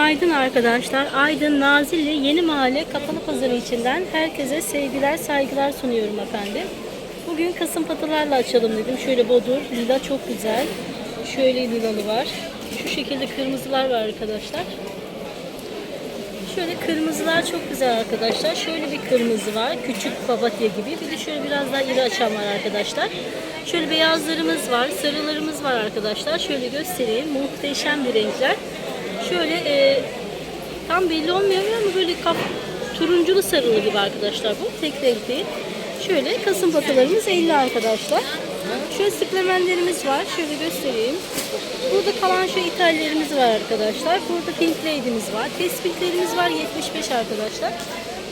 Günaydın arkadaşlar. Aydın Nazilli Yeni Mahalle Kapalı Pazarı içinden herkese sevgiler, saygılar sunuyorum efendim. Bugün kasım patılarla açalım dedim. Şöyle bodur, lila çok güzel. Şöyle lilalı var. Şu şekilde kırmızılar var arkadaşlar. Şöyle kırmızılar çok güzel arkadaşlar. Şöyle bir kırmızı var. Küçük papatya gibi. Bir de şöyle biraz daha iri açan var arkadaşlar. Şöyle beyazlarımız var. Sarılarımız var arkadaşlar. Şöyle göstereyim. Muhteşem bir renkler. Şöyle e, tam belli olmuyor ama böyle kap, turunculu sarılı gibi arkadaşlar bu. Tek renk değil. Şöyle kasım patılarımız 50 arkadaşlar. Şöyle sıklemenlerimiz var. Şöyle göstereyim. Burada kalan şu ithallerimiz var arkadaşlar. Burada pink lady'miz var. Tespitlerimiz var 75 arkadaşlar.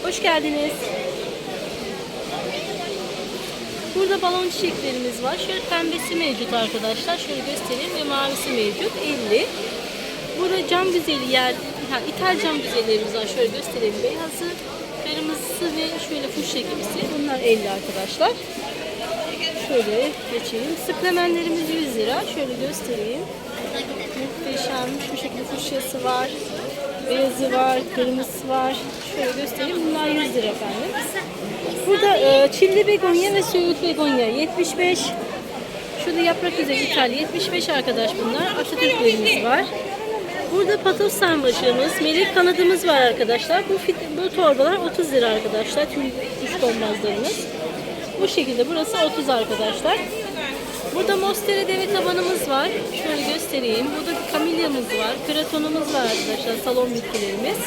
Hoş geldiniz. Burada balon çiçeklerimiz var. Şöyle pembesi mevcut arkadaşlar. Şöyle göstereyim ve mavisi mevcut. 50. Burada cam güzeli yer, ha, ithal cam güzellerimiz var. Şöyle göstereyim. Beyazı, kırmızısı ve şöyle fuşya gibisi. Bunlar 50 arkadaşlar. Şöyle geçelim. Sıklemenlerimiz 100 lira. Şöyle göstereyim. Muhteşem. Şu şekilde fuşyası var. Beyazı var, kırmızısı var. Şöyle göstereyim. Bunlar 100 lira efendim. Burada e, çilli begonya ve söğüt begonya 75. Şurada yaprak üzeri İtalya 75 arkadaş bunlar. Atatürklerimiz var. Burada patos sarmaşığımız, melek kanadımız var arkadaşlar. Bu, fit, bu torbalar 30 lira arkadaşlar. Tül üç donmazlarımız. Bu şekilde burası 30 arkadaşlar. Burada Mostere deve tabanımız var. Şöyle göstereyim. Burada kamilyamız var. Kratonumuz var arkadaşlar. Salon bitkilerimiz.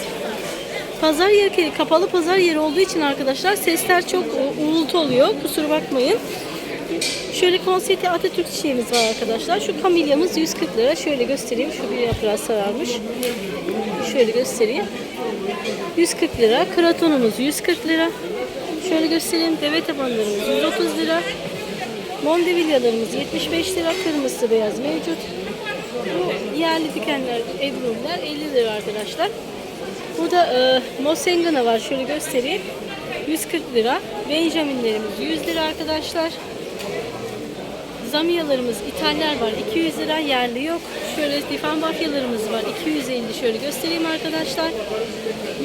Pazar yeri kapalı pazar yeri olduğu için arkadaşlar sesler çok uğultu oluyor. Kusura bakmayın. Şöyle konseti Atatürk çiçeğimiz var arkadaşlar. Şu kamilyamız 140 lira. Şöyle göstereyim. Şu bir yaprağı sararmış. Şöyle göstereyim. 140 lira. Kratonumuz 140 lira. Şöyle göstereyim. Deve tabanlarımız 130 lira. Mondevilyalarımız 75 lira. Kırmızı beyaz mevcut. Bu yerli dikenler, ebruller 50 lira arkadaşlar. Burada e, Mosengana var. Şöyle göstereyim. 140 lira. Benjaminlerimiz 100 lira arkadaşlar. Zamiyalarımız, ithaller var. 200 lira. Yerli yok. Şöyle difan bafyalarımız var. 250 şöyle göstereyim arkadaşlar.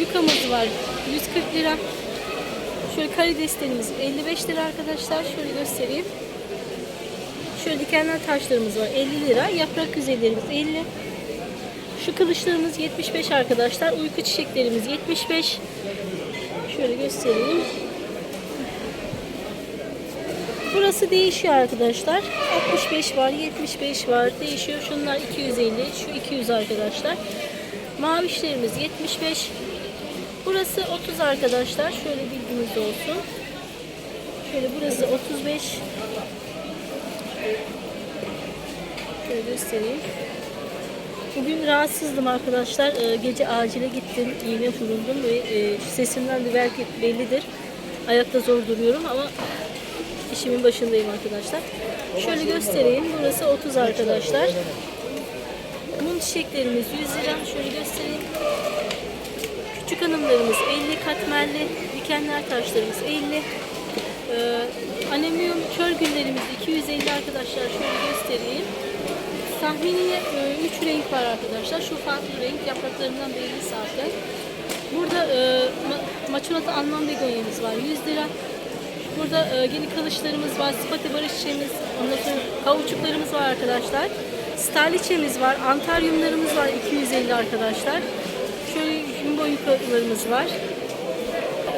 Yukamız var. 140 lira. Şöyle karidestenimiz 55 lira arkadaşlar. Şöyle göstereyim. Şöyle dikenler taşlarımız var 50 lira. Yaprak güzellerimiz 50. Şu kılıçlarımız 75 arkadaşlar. Uyku çiçeklerimiz 75. Şöyle göstereyim. Burası değişiyor arkadaşlar. 65 var, 75 var. Değişiyor. Şunlar 250, şu 200 arkadaşlar. Mavişlerimiz 75. Burası 30 arkadaşlar. Şöyle bilginiz olsun. Şöyle burası 35. Şöyle göstereyim. Bugün rahatsızdım arkadaşlar. Ee, gece acile gittim. iğne vurundum ve e, sesimden de belki bellidir. Ayakta zor duruyorum ama işimin başındayım arkadaşlar. Şöyle göstereyim. Burası 30 arkadaşlar. Mum çiçeklerimiz 100 lira. Şöyle göstereyim. Küçük hanımlarımız 50 katmerli. Dikenler taşlarımız 50. Ee, anemiyum kör güllerimiz 250 arkadaşlar. Şöyle göstereyim. Tahmini 3 renk var arkadaşlar. Şu farklı renk yapraklarından belli zaten. Burada e, ma- maçolata Alman begonyamız var 100 lira. Burada e, yeni kılıçlarımız var. Spati barış çiçeğimiz, ondan sonra kauçuklarımız var arkadaşlar. Starliçemiz var. Antaryumlarımız var 250 arkadaşlar. Şöyle jumbo yukalarımız var.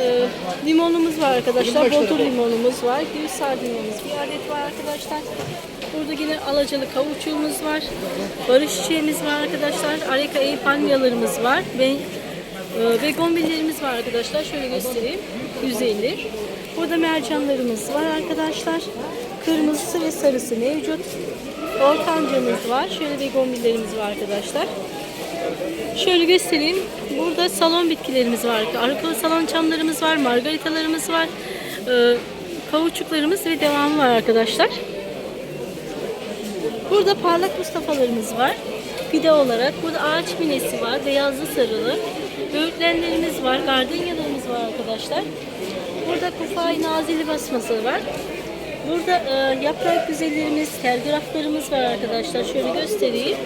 E, limonumuz var arkadaşlar. Botur limonumuz var. Gül sardinamız bir adet var arkadaşlar. Burada yine alacalı kavuçuğumuz var. Barış çiçeğimiz var arkadaşlar. Areka eğ palmiyalarımız var. Ve e, begonvillerimiz var arkadaşlar. Şöyle göstereyim. 150. Burada mercanlarımız var arkadaşlar. Kırmızısı ve sarısı mevcut. Ortancamız var. Şöyle begonvillerimiz var arkadaşlar. Şöyle göstereyim. Burada salon bitkilerimiz var. Arkalı salon çamlarımız var. Margaritalarımız var. E, kavuçuklarımız ve devamı var arkadaşlar. Burada parlak Mustafa'larımız var. Fide olarak. Burada ağaç minesi var. Beyazlı sarılı. Böğürtlenlerimiz var. Gardınyalarımız var arkadaşlar. Burada kufay nazili basması var. Burada e, yaprak güzellerimiz, telgraflarımız var arkadaşlar. Şöyle göstereyim.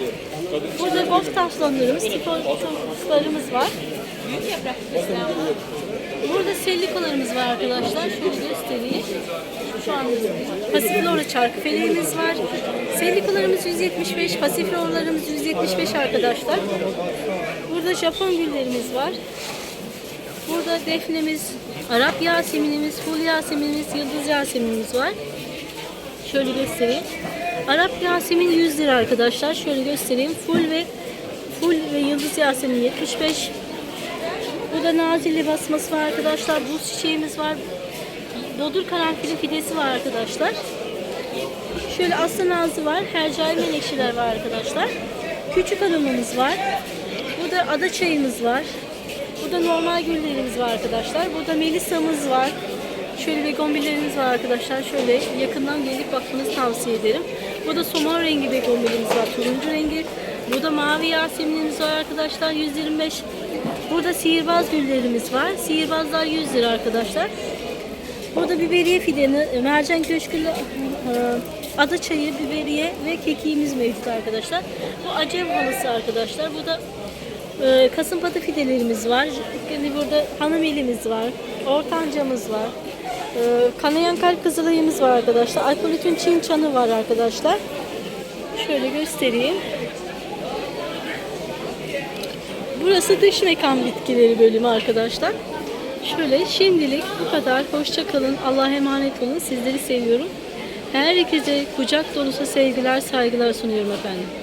Burada golf taşlanlarımız, tifoslarımız var. Burada sellikolarımız var arkadaşlar. Şöyle göstereyim. Şu an pasiflora çarkı feleğimiz var. Sellikolarımız 175, pasifloralarımız 175 arkadaşlar. Burada Japon güllerimiz var. Burada defnemiz, Arap yaseminimiz, ful yaseminimiz, yıldız yaseminimiz var. Şöyle göstereyim. Arap yasemin 100 lira arkadaşlar. Şöyle göstereyim. Full ve full ve yıldız yasemin 75. Burada nazilli basması var arkadaşlar. Buz çiçeğimiz var. Bodur karanfili fidesi var arkadaşlar. Şöyle aslan ağzı var. Hercai menekşeler var arkadaşlar. Küçük aromamız var. Burada ada çayımız var. Burada normal güllerimiz var arkadaşlar. Burada melisa'mız var. Şöyle begonbillerimiz var arkadaşlar. Şöyle yakından gelip bakmanızı tavsiye ederim. Burada somon rengi begonbilimiz var. Turuncu rengi. Burada mavi yaseminimiz var arkadaşlar. 125. Burada sihirbaz güllerimiz var. Sihirbazlar 100 lira arkadaşlar. Burada biberiye fideni, mercan köşkülü, e, ada çayı, biberiye ve kekiğimiz mevcut arkadaşlar. Bu acev halısı arkadaşlar. Bu da e, kasımpatı fidelerimiz var. Yani burada hanım elimiz var. Ortancamız var. E, kanayan kalp kızılayımız var arkadaşlar. Alkolitün çin çanı var arkadaşlar. Şöyle göstereyim. Burası dış mekan bitkileri bölümü arkadaşlar. Şöyle şimdilik bu kadar. Hoşça kalın. Allah'a emanet olun. Sizleri seviyorum. Herkese kucak dolusu sevgiler, saygılar sunuyorum efendim.